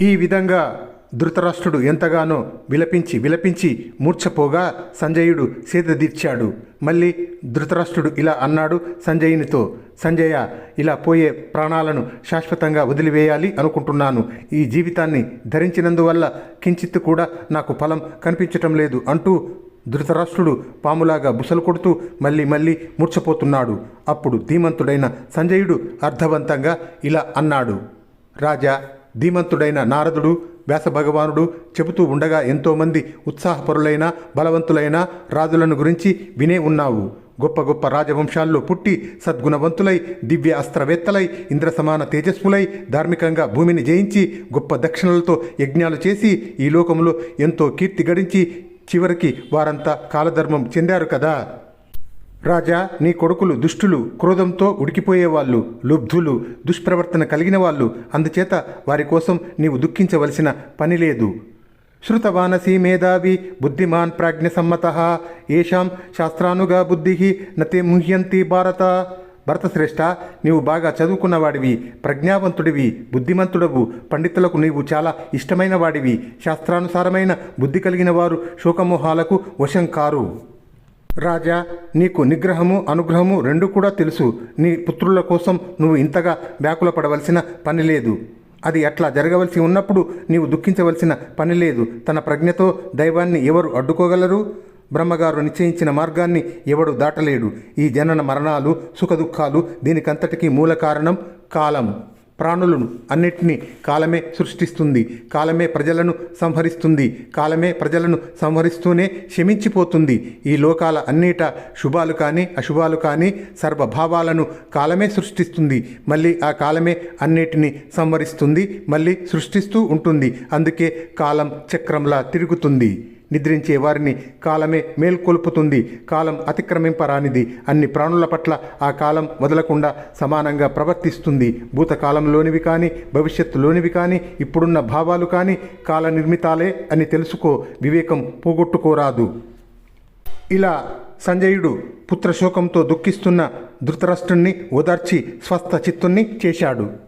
ఈ విధంగా ధృతరాష్ట్రుడు ఎంతగానో విలపించి విలపించి మూర్ఛపోగా సంజయుడు సేదదీర్చాడు. మళ్ళీ ధృతరాష్ట్రుడు ఇలా అన్నాడు సంజయునితో సంజయ ఇలా పోయే ప్రాణాలను శాశ్వతంగా వదిలివేయాలి అనుకుంటున్నాను. ఈ జీవితాన్ని ధరించినందువల్ల కించిత్తు కూడా నాకు ఫలం కనిపించటం లేదు అంటూ ధృతరాష్ట్రుడు పాములాగా బుసలు కొడుతూ మళ్ళీ మళ్ళీ మూర్ఛపోతున్నాడు. అప్పుడు ధీమంతుడైన సంజయుడు అర్థవంతంగా ఇలా అన్నాడు రాజా ధీమంతుడైన నారదుడు వ్యాసభగవానుడు చెబుతూ ఉండగా ఎంతోమంది ఉత్సాహపరులైన బలవంతులైన రాజులను గురించి వినే ఉన్నావు. గొప్ప గొప్ప రాజవంశాల్లో పుట్టి సద్గుణవంతులై దివ్య అస్త్రవేత్తలై ఇంద్ర సమాన తేజస్సులై ధార్మికంగా భూమిని జయించి గొప్ప దక్షిణలతో యజ్ఞాలు చేసి ఈ లోకంలో ఎంతో కీర్తి గడించి చివరికి వారంతా కాలధర్మం చెందారు కదా. రాజా నీ కొడుకులు దుష్టులు క్రోధంతో ఉడికిపోయేవాళ్ళు లుబ్ధులు దుష్ప్రవర్తన కలిగిన వాళ్ళు అందుచేత వారి కోసం నీవు దుఃఖించవలసిన పని లేదు. శృతవానసి మేధావి బుద్ధిమాన్ ప్రాజ్ఞ సమ్మత. ఏషాం శాస్త్రానుగా బుద్ధి నతే ముహ్యంతి భారత. భరతశ్రేష్ఠ నీవు బాగా చదువుకున్నవాడివి ప్రజ్ఞావంతుడివి బుద్ధిమంతుడవు. పండితులకు నీవు చాలా ఇష్టమైన వాడివి శాస్త్రానుసారమైన బుద్ధి కలిగిన వారు శోకమోహాలకు వశం కారు. రాజా నీకు నిగ్రహము అనుగ్రహము రెండు కూడా తెలుసు. నీ పుత్రుల కోసం నువ్వు ఇంతగా వ్యాకుల పడవలసిన పని లేదు. అది అట్లా జరగవలసి ఉన్నప్పుడు నీవు దుఃఖించవలసిన పని లేదు. తన ప్రజ్ఞతో దైవాన్ని ఎవరు అడ్డుకోగలరు? బ్రహ్మగారు నిశ్చయించిన మార్గాన్ని ఎవడు దాటలేడు. ఈ జనన మరణాలు సుఖదుఖాలు దీనికంతటికీ మూల కారణం కాలం ప్రాణులను అన్నిటినీ కాలమే సృష్టిస్తుంది. కాలమే ప్రజలను సంహరిస్తుంది. కాలమే ప్రజలను సంహరిస్తూనే శమించిపోతుంది ఈ లోకాల అన్నిట శుభాలు కానీ అశుభాలు కానీ సర్వభావాలను కాలమే సృష్టిస్తుంది. మళ్ళీ ఆ కాలమే అన్నిటినీ సంహరిస్తుంది. మళ్ళీ సృష్టిస్తూ ఉంటుంది. అందుకే కాలం చక్రంలా తిరుగుతుంది. నిద్రించే వారిని కాలమే మేల్కొల్పుతుంది కాలం అతిక్రమింపరానిది. అన్ని ప్రాణుల పట్ల ఆ కాలం వదలకుండా సమానంగా ప్రవర్తిస్తుంది. భూతకాలంలోనివి కానీ భవిష్యత్తులోనివి కానీ ఇప్పుడున్న భావాలు కానీ కాల నిర్మితాలే అని తెలుసుకో వివేకం పోగొట్టుకోరాదు. ఇలా సంజయుడు పుత్రశోకంతో దుఃఖిస్తున్న ధృతరాష్ట్రుణ్ణి ఓదార్చి స్వస్థ చిత్తుణ్ణి చేశాడు.